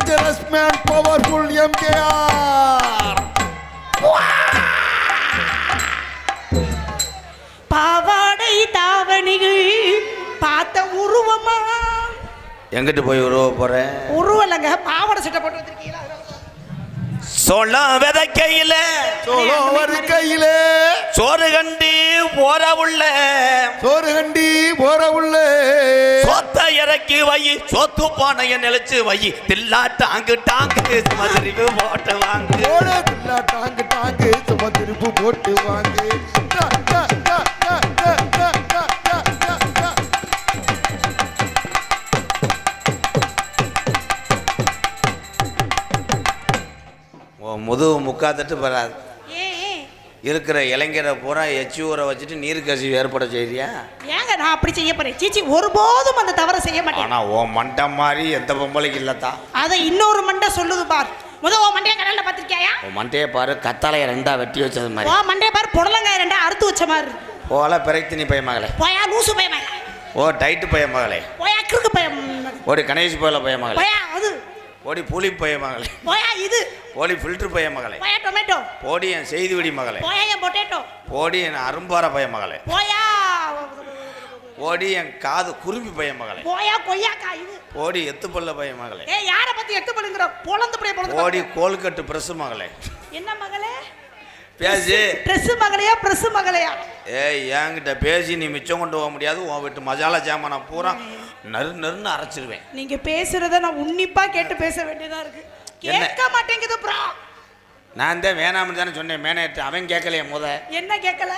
Dangerous man powerful MKR பாவாடை தாவணிகள் பார்த்த உருவமா? எங்கிட்டு போய் உருவ போறேன் உருவலங்க பாவாடை சட்டை போட்டு வந்திருக்கீங்களா? சோளம் விதைக்கையில சோளோ வருக்கையிலே. சோறு கண்டு போற உள்ள. சோறு கண்டி போற உள்ளே. இறக்கி வை சோத்து பானைய நிலைச்சு வை. தில்லா டாங்கு டாங்கு சுமதிரிவு போட்டு வாங்கு. தில்லா டாங்கு டாங்கு சுமதிரிவு போட்டு வாங்கு. முதுகு முக்காத்தட்டு வராது இருக்கிற இளைஞரை பூரா எச்சி ஊரை வச்சுட்டு நீர் கசிவு ஏற்பட செய்தியா நான் அப்படி செய்ய போறேன். சீச்சி ஒருபோதும் அந்த தவறை செய்ய மாட்டேன். ஆனா உன் மண்டை மாதிரி எந்த பொம்பளைக்கு இல்லத்தா. அதை இன்னொரு மண்டை சொல்லுது பார். முத ஓ மண்டைய கடல்ல பாத்திருக்கியா உன் மண்டையை பாரு கத்தாழைய ரெண்டா வெட்டி வச்சது ஓ மாதிரி மண்டைய பார் புடலங்காய் ரெண்டா அறுத்து வச்ச மாதிரி. போல பிறகு நீ பைய மகளே. போயா லூசு பையன் ஓ டைட்டு பைய மகளே. போயா கிறுக்கு பையன் ஓடி கணேஷ் போல பைய மகளே. போயா அது. ஓடி புலி பைய மகளே. போயா இது. ஓடி ஃபில்டர் பைய மகளே. போயா டொமேட்டோ ஓடி என் செய்தி விடி மகளே. போயா என் பொட்டேட்டோ ஓடி என் அரும்பார பைய மகளே. போயா ஓடி என் காது குருவி பைய மகளே. போயா கொய்யாக்கா இது? ஓடி எத்து பல்ல பைய மகளே. ஏ யார பத்தி எட்டு பண்ணுங்கிற பொழந்து படைய பொழந்து ஓடி கோல்கட்டு பிரசு மகளே. என்ன மகளே? பேசி. ட்ரெஸ் மகளையா பிரஸ் மகளையா? ஏய் என்கிட்ட பேசி நீ மிச்சம் கொண்டு போக முடியாது. உன் வீட்டு மசாலா ஜாமானை பூரா நறு நறுன்னு அரைச்சிருவேன். நீங்க பேசுறத நான் உன்னிப்பா கேட்டு பேச வேண்டியதா இருக்கு? கேட்க மாட்டேங்குது ப்ரோ நான் தான் வேணாம்னு தானே சொன்னேன். மேனேட்டு அவன் கேட்கலையே முத. என்ன கேட்கல?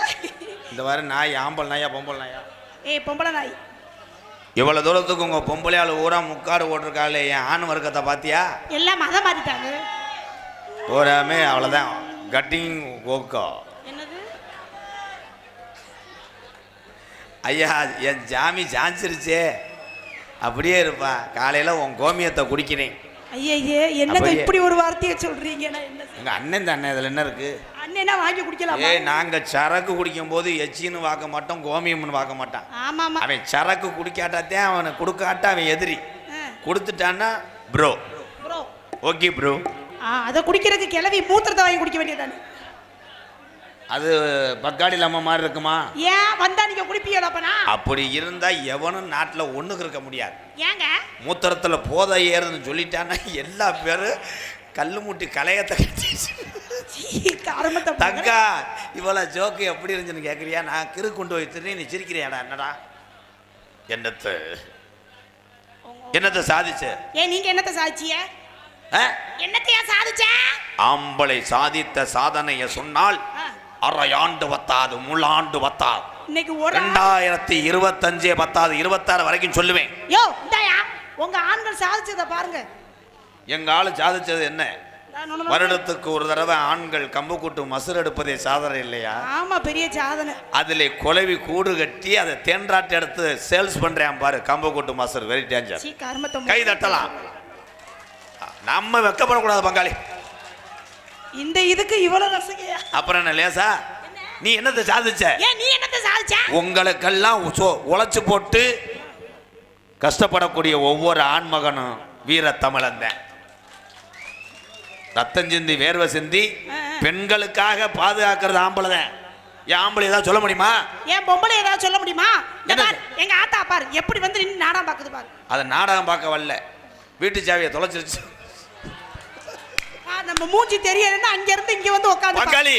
இந்த வாரம் நாய் ஆம்பல் நாயா பொம்பல் நாயா? ஏய் பொம்பளை நாய். இவ்வளோ தூரத்துக்கு உங்கள் பொம்பளையாள் ஊரா முக்காடு ஓட்டிருக்காளே என் ஆண் வர்க்கத்தை பார்த்தியா எல்லாம் மதம் மாத்திட்டாங்க. பூராமே அவ்வளோதான் கட்டிங் ஓக்கோ. என்னது? ஐயா என் ஜாமி சாஞ்சிருச்சே அப்படியே இருப்பா. காலையில் உன் கோமியத்தை குடிக்கிறேன். ஐயே என்னங்க. இப்படி ஒரு வார்த்தையை சொல்றீங்க? நான் என்ன? எங்கள் அண்ணன் தான் இதில் என்ன இருக்குது அண்ணனா வாங்கி குடிக்கலாமா? ஏய் நாங்கள் சரக்கு குடிக்கும் போது எச்சின்னு வாக்க மாட்டோம் கோமியம்னு வாக்க மாட்டான். ஆமா ஆமா அவன் சரக்கு குடிக்காட்டாத்தே அவனை கொடுக்காட்டா அவன் எதிரி. கொடுத்துட்டான்னா ப்ரோ ப்ரோ ஓகே ப்ரோ அதை குடிக்கிறதுக்கு கிளவி மூத்திரத்தை வாங்கி குடிக்க வேண்டியதானே அது பக்காடி இல்லாம மாதிரி இருக்குமா? ஏன் வந்தா நீங்க குடிப்பீங்களா அப்படி இருந்தா எவனும் நாட்டில் ஒண்ணுக்கு இருக்க முடியாது. ஏங்க? மூத்திரத்துல போதை ஏறுதுன்னு சொல்லிட்டான்னா எல்லா பேரும் கல்லு முட்டி கலையத்தை கட்டி. தங்கா இவ்வளோ ஜோக்கு எப்படி இருந்துச்சுன்னு கேட்குறியா நான் கிறு கொண்டு போய் திருநி நீ சிரிக்கிறியாடா என்னடா? என்னத்தை? என்னத்தை சாதிச்ச? ஏன் நீங்க என்னத்த சாதிச்சிய? ஆ? என்னத்தையா சாதிச்ச? ஆம்பளை சாதித்த சாதனையை சொன்னால் அரையாண்டு பத்தாது முழாண்டு பத்தாது. இன்னைக்கு ஒரு ரெண்டாயிரத்தி இருபத்தஞ்சே பத்தாது இருபத்தாறு வரைக்கும் சொல்லுவேன். யோ இந்தாயா உங்க ஆண்கள் சாதிச்சத பாருங்க. எங்க ஆளு சாதிச்சது என்ன? வருடத்துக்கு ஒரு தடவை ஆண்கள் கம்பு கூட்டு மசுர் எடுப்பதே சாதனை இல்லையா? ஆமா பெரிய சாதனை. அதில் குலவி கூடு கட்டி அதை தேன்றாட்டு எடுத்து சேல்ஸ் பண்றேன் பாரு கம்பு கூட்டு மசுர் வெரி டேஞ்சர் கை தட்டலாம். நம்ம வெக்கப்படக்கூடாது பங்காளி. இந்த இதுக்கு இவ்வளவு ரசிகையா? அப்புறம் என்ன லேசா? நீ என்னத்தை சாதிச்ச? நீ என்னத்த சாதிச்ச? உங்களுக்கெல்லாம் உழைச்சு போட்டு கஷ்டப்படக்கூடிய ஒவ்வொரு ஆண்மகனும் வீர தமிழன் தான். ரத்தம் சிந்தி வேர்வை சிந்தி பெண்களுக்காக பாதுகாக்கிறது ஆம்பளை தான் என் ஆம்பளை ஏதாவது சொல்ல முடியுமா? ஏன் பொம்பளை ஏதாவது சொல்ல முடியுமா? எங்க ஆத்தா பாரு எப்படி வந்து நின்று நாடகம் பாக்குது பாரு. அதை நாடகம் பார்க்க வரல. வீட்டு சாவியை தொலைச்சிருச்சு. நம்ம மூஞ்சி தெரியலன்னா அங்க இருந்து இங்க வந்து உட்காந்து பங்காளி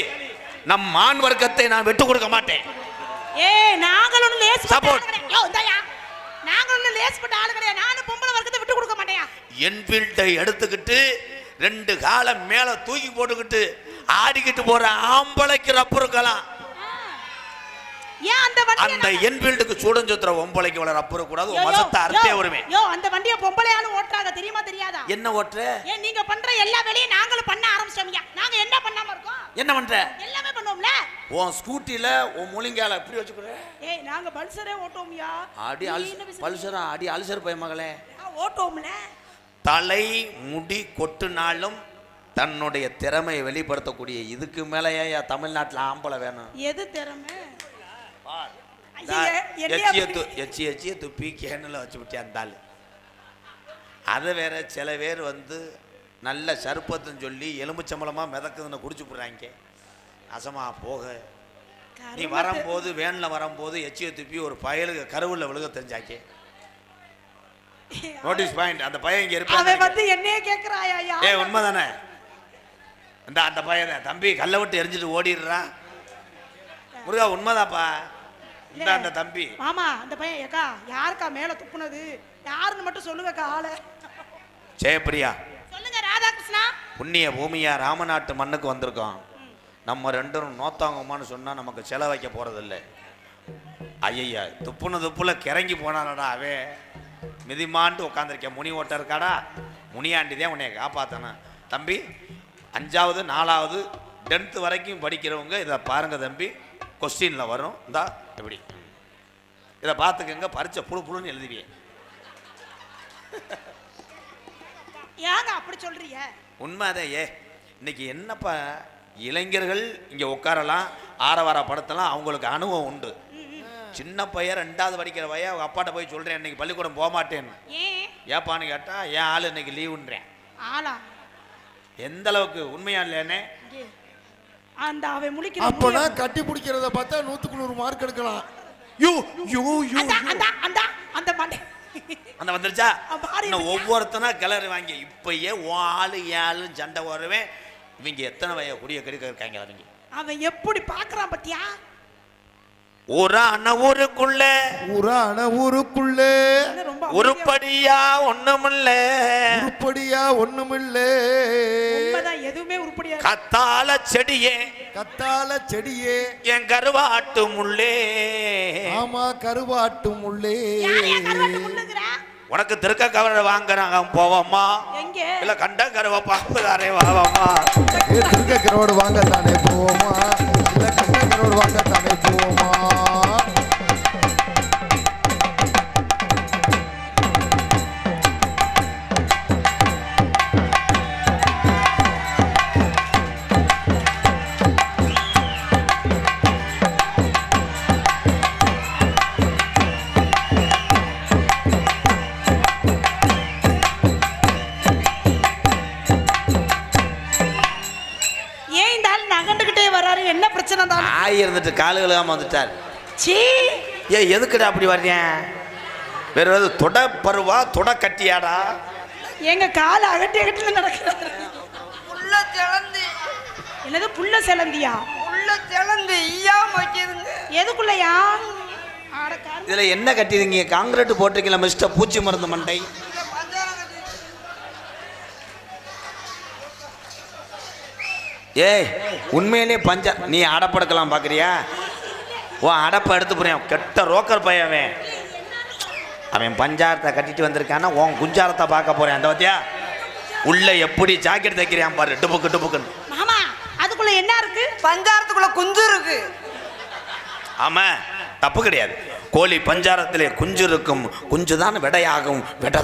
நம் மான் வர்க்கத்தை நான் விட்டு கொடுக்க மாட்டேன். ஏய் நாங்கள் ஒண்ணு லேஸ் கிடையாது யோ இந்தாயா. நாங்கள் ஒண்ணு லேஸ் பட்ட ஆளு கிடையாது நானும் பொம்பளை வர்க்கத்தை விட்டு கொடுக்க மாட்டேயா? என்ஃபீல்டை எடுத்துக்கிட்டு ரெண்டு காலை மேல தூக்கி போட்டுக்கிட்டு ஆடிக்கிட்டு போற ஆம்பளைக்கு ரப்பு இருக்கலாம். அந்த என்ஃபீல்டுக்கு சூடஞ்சோத்திர ஒம்பளைக்கு வளர இருக்கக்கூடாது யோ, யோ, மசத்தை அறுத்தே யோ, அந்த வண்டியை பொம்பளை ஆளு ஓட்டுறாங்க தெரியுமா தெரியாதா? என்ன ஓட்டுற? ஏன் நீங்க பண்ற எல்லா வேலையும் நாங்களும் பண்ண ஆரம்பிச்சிட்டோம்யா நாங்க என்ன பண்ணாம இருக்கோம்? என்ன பண்ற? எல்லாமே பண்ணுவோம்ல? உன் ஸ்கூட்டில உன் முழிங்கால எப்படி வச்சுக்கிற? ஏய் நாங்க பல்சரே ஓட்டுவோம்யா அடி? பல்சரா அடி அல்சர் பய மகளே. ஆ, ஓட்டுவோம்ல. தலை முடி கொட்டுனாலும் தன்னுடைய திறமையை வெளிப்படுத்தக்கூடிய இதுக்கு மேலேயா தமிழ்நாட்டில் ஆம்பளை வேணும்? எது திறமை? எச்சி எச்சிய துப்பி கேனில் வச்சு விட்டேன் அந்த ஆள்? அதை வேற சில பேர் வந்து நல்ல சருப்பத்துன்னு சொல்லி எலும்புச்சம்பளமாக மிதக்குதுன்னு குடிச்சு போடுறாங்க அசமா போக. நீ வரும்போது வேனில் வரும்போது எச்சியை துப்பி ஒரு பயலுக்கு கருவில் விழுக தெரிஞ்சாக்கே. நோட்டீஸ் பாயிண்ட் அந்த பையன் இங்கே அவன் இருப்பான் வந்து என்னையே கேக்குறாயா ஏ உண்மைதானே? இந்த அந்த பையன் தான். தம்பி கல்லை விட்டு எரிஞ்சிட்டு ஓடிடுறான். முருகா உண்மைதாப்பா? இந்த அந்த தம்பி. மாமா அந்த பையன் ஏக்கா யாருக்கா மேல துப்புனது? யாருன்னு மட்டும் சொல்லுங்கக்கா ஆளு. ஜெயப்பிரியா. சொல்லுங்க ராதாகிருஷ்ணா. புண்ணிய பூமியா ராமநாட்டு மண்ணுக்கு வந்திருக்கோம் நம்ம ரெண்டும் நோத்தாங்கம்மான்னு சொன்னா நமக்கு செலவு வைக்க போறதில்ல. ஐயய்யா துப்புன துப்புல கிறங்கி போனானடா அவே. மிதிமான்ட்டு உட்காந்துருக்கேன் முனி ஓட்ட இருக்காடா? முனியாண்டி தான் உன்னைய காப்பாத்தணும். தம்பி அஞ்சாவது நாலாவது டென்த்து வரைக்கும் படிக்கிறவங்க இதை பாருங்க தம்பி. கொஸ்டினில் வரும். இந்தா இப்படி. இதை பார்த்துக்கங்க பரிச்சை புழு புழுன்னு எழுதுவியே. ஏங்க அப்படி சொல்றீங்க? உண்மை ஏ இன்னைக்கு என்னப்பா இளைஞர்கள் இங்கே உட்காரலாம் ஆரவார படுத்தலாம் அவங்களுக்கு அனுபவம் உண்டு. சின்ன பையன் ரெண்டாவது படிக்கிற பையன் அவங்க அப்பாட்ட போய் சொல்கிறேன் இன்னைக்கு பள்ளிக்கூடம் போக மாட்டேன்னு ஏன்? ஏப்பான்னு கேட்டால் என் ஆள் இன்னைக்கு லீவுன்றேன். ஆளா? எந்த அளவுக்கு உண்மையா இல்லையானே. அந்த அவன் முழிக்கிற அப்பனா கட்டி பிடிக்கிறத பார்த்தா நூத்துக்கு நூறு மார்க் எடுக்கலாம். யூ யூ யூ அந்த அந்த அந்த அந்த மண்டை. அந்த வந்துருச்சா? இருக்கியா? ஒவ்வொருத்தனா கிளறி வாங்கி இப்பயே உன் ஆளு ஆளுன்னு சண்டை வருவேன் இவங்க எத்தனை வய குடிய கெடுக்க இருக்காங்க அவங்க அவன் எப்படி பாக்குறான் பத்தியா? ஊரான ஊருக்குள்ள. ஊரான ஊருக்குள்ள. உருப்படியா ஒண்ணுமில்ல. உருப்படியா ஒண்ணுமில்ல. எதுவுமே உருப்படியா இல்ல. கத்தால செடியே. கத்தால செடியே. என் கருவாட்டு முள்ளே. ஆமா கருவாட்டும் உள்ளே கருவாட்டு? உனக்கு திருக்க கவரை வாங்குறாங்க போவோமா எங்க? இல்ல கண்ட கருவ பாக்குதாரே வாவம்மா. ஏ திருக்க கரோடு வாங்க தானே போவோமா இல்ல கட்ட கரோடு வாங்க தானே போவோமா காலு கழுகாம வந்துட்டார். சீ. ஏ எதுக்குடா அப்படி வர்றேன் வேற ஏதாவது தொட பருவா தொட கட்டியாடா? எங்க கால அகட்டி அகட்டில நடக்கிறாரு. உள்ள திறந்து. என்னது புள்ள செலந்தியா? உள்ள திறந்து ஈயாம வைக்கிதுங்க எதுக்குள்ளயா? இதுல என்ன கட்டிருக்கீங்க காங்கிரீட் போட்டிருக்கீங்களா மிஸ்டர்? பூச்சி மருந்து மண்டை இந்த பஞ்சாரம் கட்டி ஏய் உண்மையிலே பஞ்சா நீ அடப்படுக்கலாம் பார்க்குறியா உன் அடப்பை எடுத்து போறியான் கெட்ட ரோக்கர் பையன் அவன். அவன் பஞ்சாரத்தை கட்டிட்டு வந்திருக்கானா உன் குஞ்சாரத்தை பார்க்க போறேன். அந்த பத்தியா? உள்ள எப்படி ஜாக்கெட் தைக்கிறியான் பாரு டுபுக்கு டுபுக்குன்னு. மாமா அதுக்குள்ள என்ன இருக்கு? பஞ்சாரத்துக்குள்ள குஞ்சு இருக்கு. ஆமா தப்பு கிடையாது. கோழி பஞ்சாரத்திலே குஞ்சு இருக்கும் குஞ்சு தான் விடையாகும் விட